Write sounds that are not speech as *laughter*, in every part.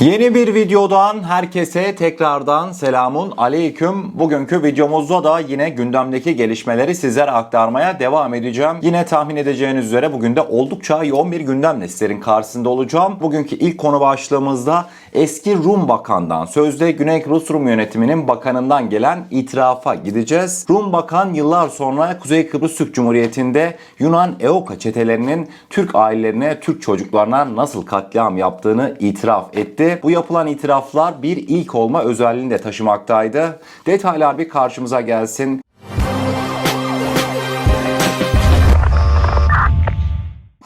Yeni bir videodan herkese tekrardan selamun aleyküm. Bugünkü videomuzda da yine gündemdeki gelişmeleri sizlere aktarmaya devam edeceğim. Yine tahmin edeceğiniz üzere bugün de oldukça yoğun bir gündemle sizlerin karşısında olacağım. Bugünkü ilk konu başlığımızda eski Rum Bakan'dan, sözde Güney Kıbrıs Rum yönetiminin bakanından gelen itirafa gideceğiz. Rum Bakan yıllar sonra Kuzey Kıbrıs Türk Cumhuriyeti'nde Yunan EOKA çetelerinin Türk ailelerine, Türk çocuklarına nasıl katliam yaptığını itiraf etti. Bu yapılan itiraflar bir ilk olma özelliğini de taşımaktaydı. Detaylar bir karşımıza gelsin.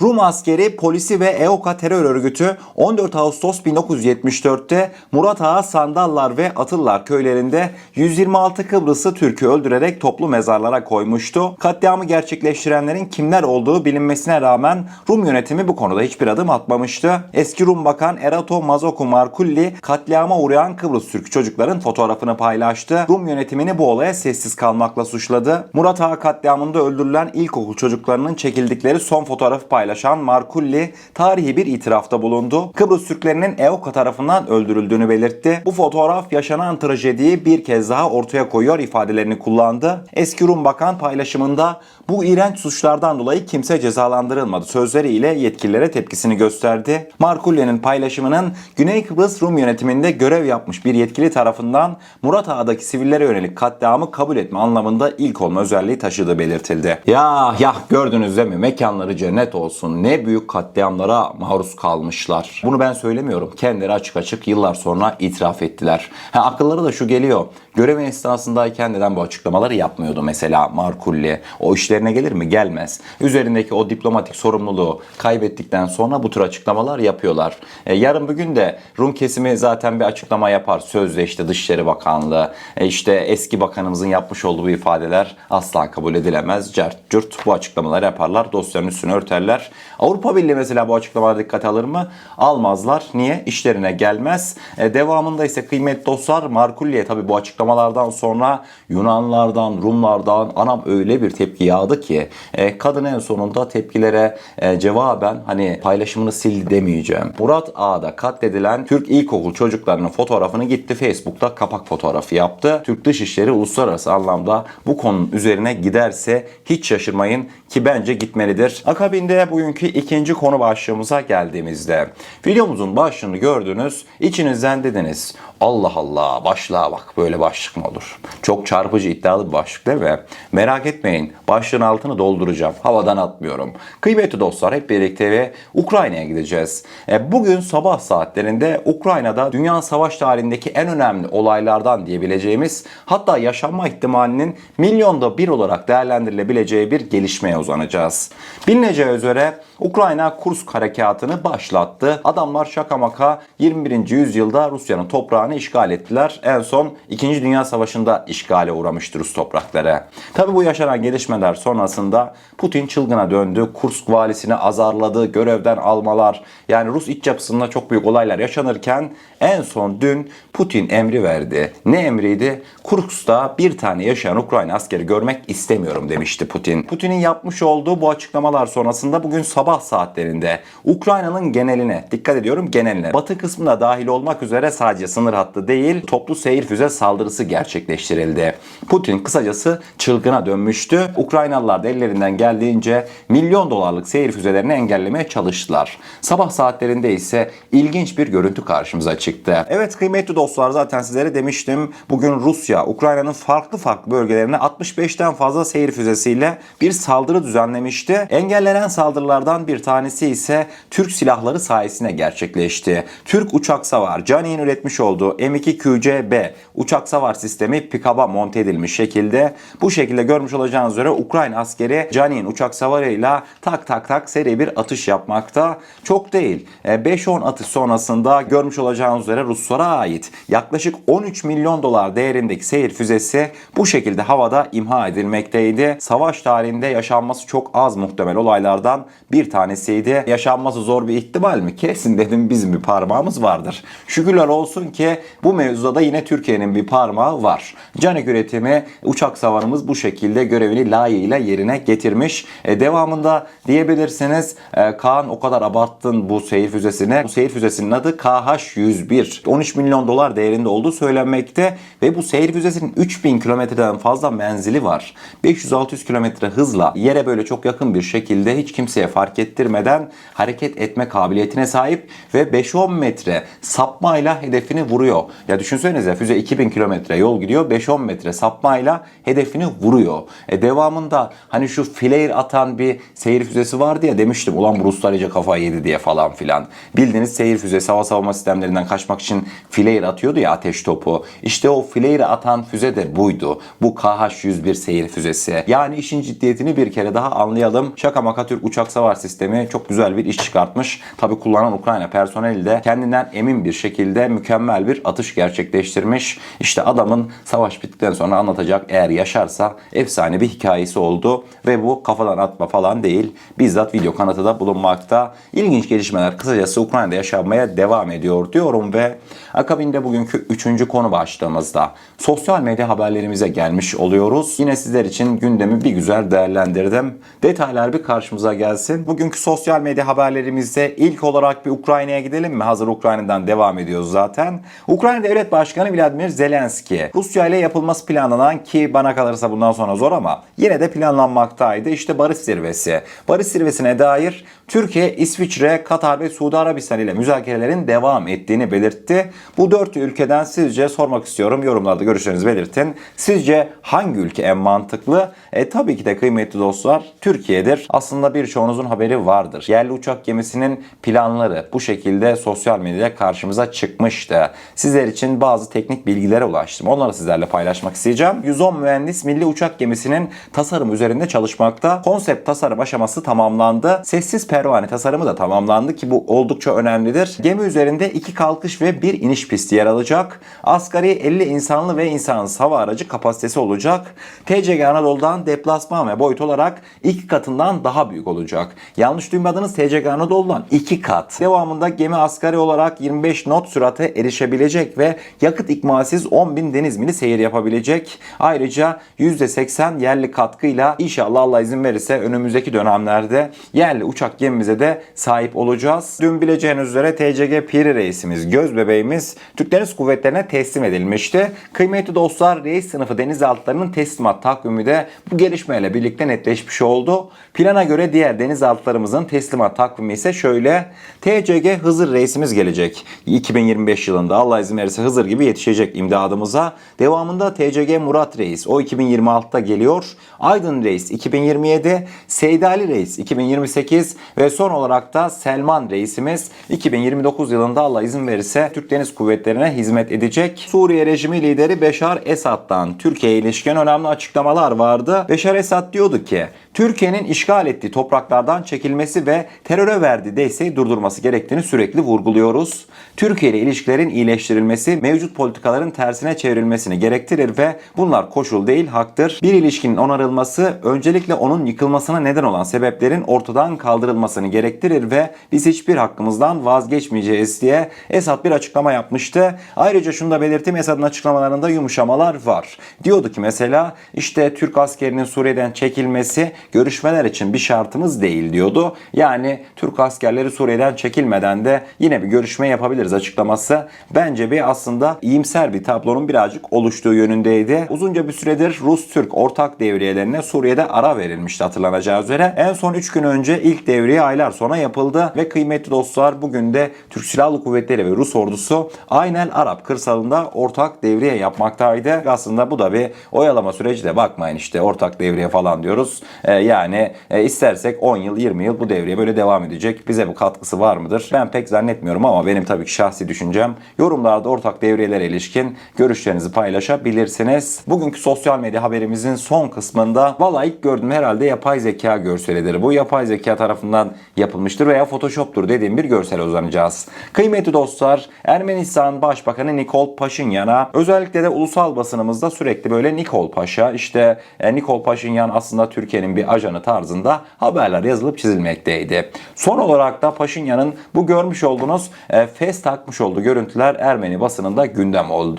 Rum askeri, polisi ve EOKA terör örgütü 14 Ağustos 1974'te Murat Ağa Sandallar ve Atıllar köylerinde 126 Kıbrıslı Türk'ü öldürerek toplu mezarlara koymuştu. Katliamı gerçekleştirenlerin kimler olduğu bilinmesine rağmen Rum yönetimi bu konuda hiçbir adım atmamıştı. Eski Rum Bakan Erato Mazoku Markulli katliama uğrayan Kıbrıs Türk çocukların fotoğrafını paylaştı. Rum yönetimini bu olaya sessiz kalmakla suçladı. Murat Ağa katliamında öldürülen ilkokul çocuklarının çekildikleri son fotoğrafı paylaşan Markulli tarihi bir itirafta bulundu. Kıbrıs Türklerinin EOKA tarafından öldürüldüğünü belirtti. Bu fotoğraf yaşanan trajediyi bir kez daha ortaya koyuyor ifadelerini kullandı. Eski Rum Bakan paylaşımında bu iğrenç suçlardan dolayı kimse cezalandırılmadı sözleriyle yetkililere tepkisini gösterdi. Markulli'nin paylaşımının Güney Kıbrıs Rum yönetiminde görev yapmış bir yetkili tarafından Murat Ağa'daki sivillere yönelik katliamı kabul etme anlamında ilk olma özelliği taşıdığı belirtildi. Ya ya gördünüz değil mi? Mekanları cennet olsun. Ne büyük katliamlara maruz kalmışlar. Bunu ben söylemiyorum. Kendileri açık açık yıllar sonra itiraf ettiler. Ha, akılları da şu geliyor. Görev esnasındayken neden bu açıklamaları yapmıyordu mesela Markulli? O işlerine gelir mi? Gelmez. Üzerindeki o diplomatik sorumluluğu kaybettikten sonra bu tür açıklamalar yapıyorlar. E, yarın bugün de Rum kesimi zaten bir açıklama yapar. Sözde işte Dışişleri Bakanlığı, e, işte eski bakanımızın yapmış olduğu ifadeler asla kabul edilemez. Cert cürt bu açıklamaları yaparlar. Dosyanın üstünü örterler. Avrupa Birliği mesela bu açıklamalara dikkat alır mı? Almazlar. Niye? İşlerine gelmez. E, devamında ise kıymetli dostlar Markulli'ye tabii bu açıklamalardan sonra Yunanlardan, Rumlardan anam öyle bir tepki yağdı ki e, kadın en sonunda tepkilere e, cevaben hani paylaşımını sildi demeyeceğim. Murat Ağa'da katledilen Türk ilkokul çocuklarının fotoğrafını gitti Facebook'ta kapak fotoğrafı yaptı. Türk Dışişleri uluslararası anlamda bu konunun üzerine giderse hiç şaşırmayın ki bence gitmelidir. Akabinde bugünkü ikinci konu başlığımıza geldiğimizde videomuzun başlığını gördünüz. İçinizden dediniz Allah Allah başlığa bak böyle başlık mı olur? Çok çarpıcı iddialı bir başlık değil mi? Merak etmeyin başlığın altını dolduracağım. Havadan atmıyorum. Kıymetli dostlar hep birlikte ve Ukrayna'ya gideceğiz. E, bugün sabah saatlerinde Ukrayna'da dünya savaş tarihindeki en önemli olaylardan diyebileceğimiz hatta yaşanma ihtimalinin milyonda bir olarak değerlendirilebileceği bir gelişmeye uzanacağız. Bilineceği üzere Ukrayna Kursk harekatını başlattı. Adamlar şaka maka 21. yüzyılda Rusya'nın toprağını işgal ettiler. En son 2. Dünya Savaşı'nda işgale uğramıştır Rus toprakları. Tabi bu yaşanan gelişmeler sonrasında Putin çılgına döndü. Kursk valisini azarladı. Görevden almalar. Yani Rus iç yapısında çok büyük olaylar yaşanırken en son dün Putin emri verdi. Ne emriydi? Kursk'ta bir tane yaşayan Ukrayna askeri görmek istemiyorum demişti Putin. Putin'in yapmış olduğu bu açıklamalar sonrasında bugün sabah saatlerinde Ukrayna'nın geneline, dikkat ediyorum geneline, batı kısmına dahil olmak üzere sadece sınır hattı değil, toplu seyir füze saldırısı gerçekleştirildi. Putin kısacası çılgına dönmüştü. Ukraynalılar da ellerinden geldiğince milyon dolarlık seyir füzelerini engellemeye çalıştılar. Sabah saatlerinde ise ilginç bir görüntü karşımıza çıktı. Evet kıymetli dostlar zaten sizlere demiştim. Bugün Rusya, Ukrayna'nın farklı farklı bölgelerine 65'ten fazla seyir füzesiyle bir saldırı düzenlemişti. Engellenen saldırılardan bir tanesi ise Türk silahları sayesinde gerçekleşti. Türk uçak savar Cani'nin üretmiş olduğu M2QCB uçak savar sistemi pikaba monte edilmiş şekilde bu şekilde görmüş olacağınız üzere Ukrayna askeri Cani'nin uçak savarıyla tak tak tak seri bir atış yapmakta. Çok değil. 5-10 atış sonrasında görmüş olacağınız üzere Ruslara ait yaklaşık 13 milyon dolar değerindeki seyir füzesi bu şekilde havada imha edilmekteydi. Savaş tarihinde yaşanması çok az muhtemel olaylardan bir tanesiydi. Yaşanması zor bir ihtimal mi? Kesin dedim bizim bir parmağımız vardır. Şükürler olsun ki bu mevzuda da yine Türkiye'nin bir parmağı var. Canik üretimi uçak savarımız bu şekilde görevini layığıyla yerine getirmiş. E, devamında diyebilirsiniz e, Kaan o kadar abarttın bu seyir füzesine. Bu seyir füzesinin adı KH-101. 13 milyon dolar değerinde olduğu söylenmekte ve bu seyir füzesinin 3000 kilometreden fazla menzili var. 500-600 kilometre hızla yere böyle çok yakın bir şekilde hiç kimseye fark ettirmeden hareket etme kabiliyetine sahip ve 5-10 metre sapmayla hedefini vuruyor. Ya düşünsenize füze 2000 kilometre yol gidiyor 5-10 metre sapmayla hedefini vuruyor. E devamında hani şu flare atan bir seyir füzesi vardı ya demiştim ulan Ruslar iyice kafayı yedi diye falan filan. Bildiğiniz seyir füzesi hava savunma sistemlerinden kaçmak için flare atıyordu ya ateş topu. İşte o flare atan füze de buydu. Bu KH-101 seyir füzesi. Yani işin ciddiyetini bir kere daha anlayalım. Şaka maka Türk uçak savar sistemi çok güzel bir iş çıkartmış. Tabi kullanan Ukrayna personeli de kendinden emin bir şekilde mükemmel bir atış gerçekleştirmiş. İşte adamın savaş bittikten sonra anlatacak eğer yaşarsa efsane bir hikayesi oldu. Ve bu kafadan atma falan değil. Bizzat video kanıtı da bulunmakta. İlginç gelişmeler kısacası Ukrayna'da yaşanmaya devam ediyor diyorum ve akabinde bugünkü üçüncü konu başlığımızda sosyal medya haberlerimize gelmiş oluyoruz. Yine sizler için gündemi bir güzel değerlendirdim. Detaylar bir karşımıza gelsin. Bugünkü sosyal medya haberlerimizde ilk olarak bir Ukrayna'ya gidelim mi? Hazır Ukrayna'dan devam ediyoruz zaten. Ukrayna Devlet Başkanı Vladimir Zelenski Rusya ile yapılması planlanan ki bana kalırsa bundan sonra zor ama yine de planlanmaktaydı. İşte barış zirvesi. Barış zirvesine dair Türkiye, İsviçre, Katar ve Suudi Arabistan ile müzakerelerin devam ettiğini belirtti. Bu dört ülkeden sizce sormak istiyorum. Yorumlarda görüşlerinizi belirtin. Sizce hangi ülke en mantıklı? E tabii ki de kıymetli dostlar Türkiye'dir. Aslında birçoğunuzun haberi vardır. Yerli uçak gemisinin planları bu şekilde sosyal medyada karşımıza çıkmıştı. Sizler için bazı teknik bilgilere ulaştım. Onları sizlerle paylaşmak isteyeceğim. 110 mühendis milli uçak gemisinin tasarım üzerinde çalışmakta. Konsept tasarım aşaması tamamlandı. Sessiz pervane tasarımı da tamamlandı ki bu oldukça önemlidir. Gemi üzerinde iki kalkış ve bir iniş pisti yer alacak. Asgari 50 insanlı ve insansız hava aracı kapasitesi olacak. TCG Anadolu'dan deplasman ve boyut olarak iki katından daha büyük olacak. Yanlış duymadınız TCG Anadolu'dan iki kat. Devamında gemi asgari olarak 25 knot sürate erişebilecek ve yakıt ikmalsiz 10.000 deniz mili seyir yapabilecek. Ayrıca %80 yerli katkıyla inşallah Allah izin verirse önümüzdeki dönemlerde yerli uçak gemimize de sahip olacağız. Dün bileceğiniz üzere TCG Piri reisimiz, göz bebeğimiz Türk Deniz Kuvvetleri'ne teslim edilmişti. Kıymetli dostlar reis sınıfı denizaltılarının teslimat takvimi de bu gelişmeyle birlikte netleşmiş oldu. Plana göre diğer denizaltılarımızın teslimat takvimi ise şöyle. TCG Hızır reisimiz gelecek. 2025 yılında Allah izin verirse Hızır gibi yetişecek imdadımıza. Devamında TCG Murat Reis o 2026'da geliyor. Aydın Reis 2027, Seydali Reis 2028 ve son olarak da Selman Reisimiz 2029 yılında Allah izin verirse Türk Deniz Kuvvetleri'ne hizmet edecek. Suriye rejimi lideri Beşar Esad'dan Türkiye'ye ilişkin önemli açıklamalar vardı. Beşar Esad diyordu ki Türkiye'nin işgal ettiği topraklardan çekilmesi ve teröre verdiği desteği durdurması gerektiğini sürekli vurguluyoruz. Türkiye ile ilişkilerin iyileştirilmesi mevcut politikaların tersine çevrilmesini gerektirir ve bunlar koşul değil haktır. Bir ilişkinin onarılması öncelikle onun yıkılmasına neden olan sebeplerin ortadan kaldırılmasını gerektirir ve biz hiçbir hakkımızdan vazgeçmeyeceğiz diye Esad bir açıklama yapmıştı. Ayrıca şunu da belirteyim Esad'ın açıklamalarında yumuşamalar var. Diyordu ki mesela işte Türk askerinin Suriye'den çekilmesi görüşmeler için bir şartımız değil diyordu. Yani Türk askerleri Suriye'den çekilmeden de yine bir görüşme yapabiliriz açıklaması. Bence bir aslında iyimser bir tablonun birazcık oluştuğu yönündeydi. Uzunca bir süredir Rus-Türk ortak devriyelerine Suriye'de ara verilmişti hatırlanacağı üzere. En son 3 gün önce ilk devriye aylar sonra yapıldı ve kıymetli dostlar bugün de Türk Silahlı Kuvvetleri ve Rus ordusu Aynel Arap kırsalında ortak devriye yapmaktaydı. Aslında bu da bir oyalama süreci de bakmayın işte ortak devriye falan diyoruz. Ee, yani e, istersek 10 yıl 20 yıl bu devriye böyle devam edecek. Bize bu katkısı var mıdır? Ben pek zannetmiyorum ama benim tabii ki şahsi düşüncem. Yorumlarda ortak devriyelere ilişkin görüşlerinizi paylaşabilirsiniz. Bugünkü sosyal medya haberimizin son kısmında valla ilk gördüğüm herhalde yapay zeka görselidir. Bu yapay zeka tarafından yapılmıştır veya photoshop'tur dediğim bir görsele uzanacağız. Kıymetli dostlar Ermenistan Başbakanı Nikol Paşinyan'a özellikle de ulusal basınımızda sürekli böyle Nikol Paşa işte e, Nikol Paşinyan aslında Türkiye'nin bir ajanı tarzında haberler yazılıp yazılıp çizilmekteydi. Son olarak da Paşinyan'ın bu görmüş olduğunuz e, fes takmış olduğu görüntüler Ermeni basınında gündem oldu.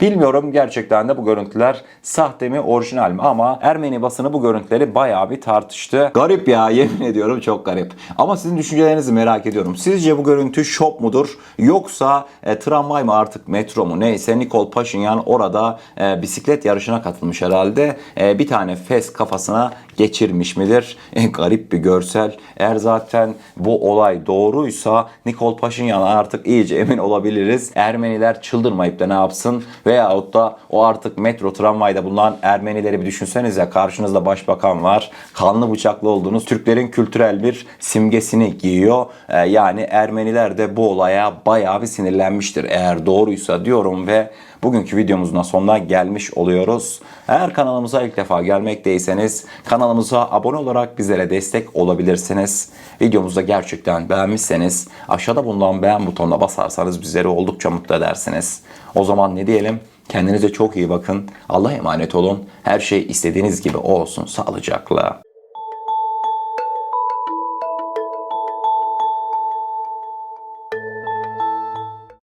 Bilmiyorum gerçekten de bu görüntüler sahte mi orijinal mi ama Ermeni basını bu görüntüleri bayağı bir tartıştı. Garip ya *laughs* yemin ediyorum çok garip. Ama sizin düşüncelerinizi merak ediyorum. Sizce bu görüntü şop mudur yoksa e, tramvay mı artık metro mu neyse Nikol Paşinyan orada e, bisiklet yarışına katılmış herhalde. E, bir tane fes kafasına geçirmiş midir? *laughs* E, garip bir görsel. Eğer zaten bu olay doğruysa Nikol Paşinyan'a artık iyice *laughs* emin olabiliriz. Ermeniler çıldırmayıp da ne yapsın? Veyahut da o artık metro tramvayda bulunan Ermenileri bir düşünsenize karşınızda başbakan var. Kanlı bıçaklı olduğunuz Türklerin kültürel bir simgesini giyiyor. E, yani Ermeniler de bu olaya bayağı bir sinirlenmiştir. Eğer doğruysa diyorum ve Bugünkü videomuzun sonuna gelmiş oluyoruz. Eğer kanalımıza ilk defa gelmekteyseniz kanalımıza abone olarak bizlere destek olabilirsiniz. Videomuzu da gerçekten beğenmişseniz aşağıda bulunan beğen butonuna basarsanız bizleri oldukça mutlu edersiniz. O zaman ne diyelim? Kendinize çok iyi bakın. Allah'a emanet olun. Her şey istediğiniz gibi olsun. Sağlıcakla.